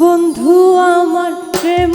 বন্ধু আমার প্রেম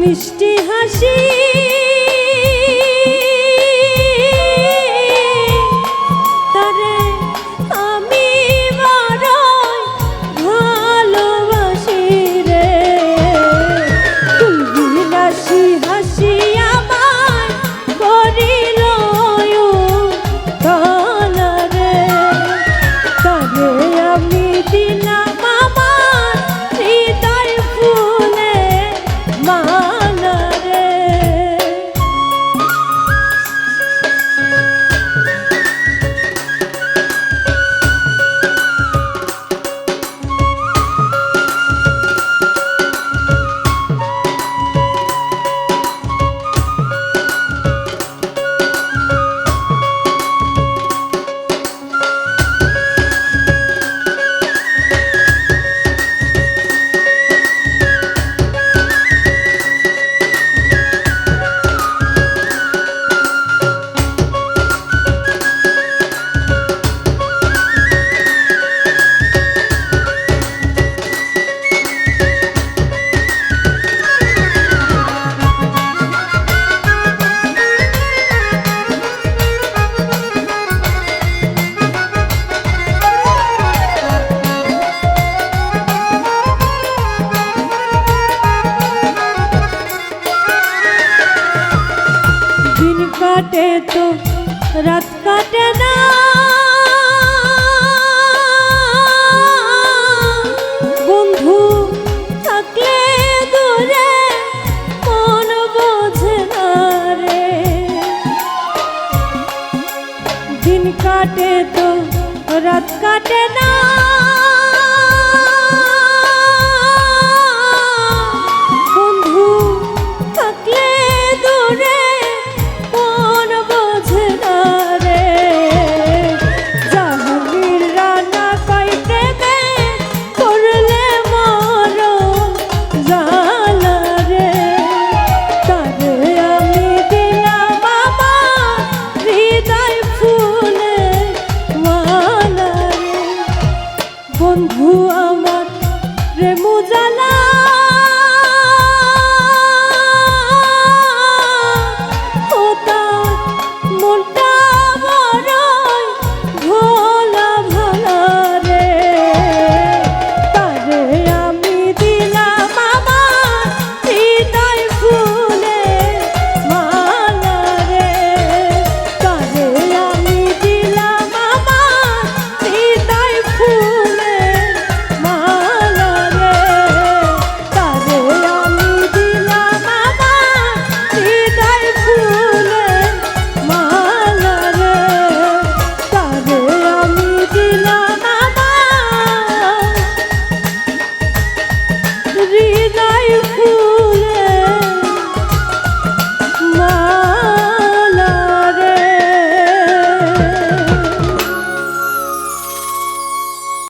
মিষ্টি হাসি কাটে না। বন্ধু থাকলে দূরে মন বোঝে রে। দিন কাটে তো রাত কাটে না।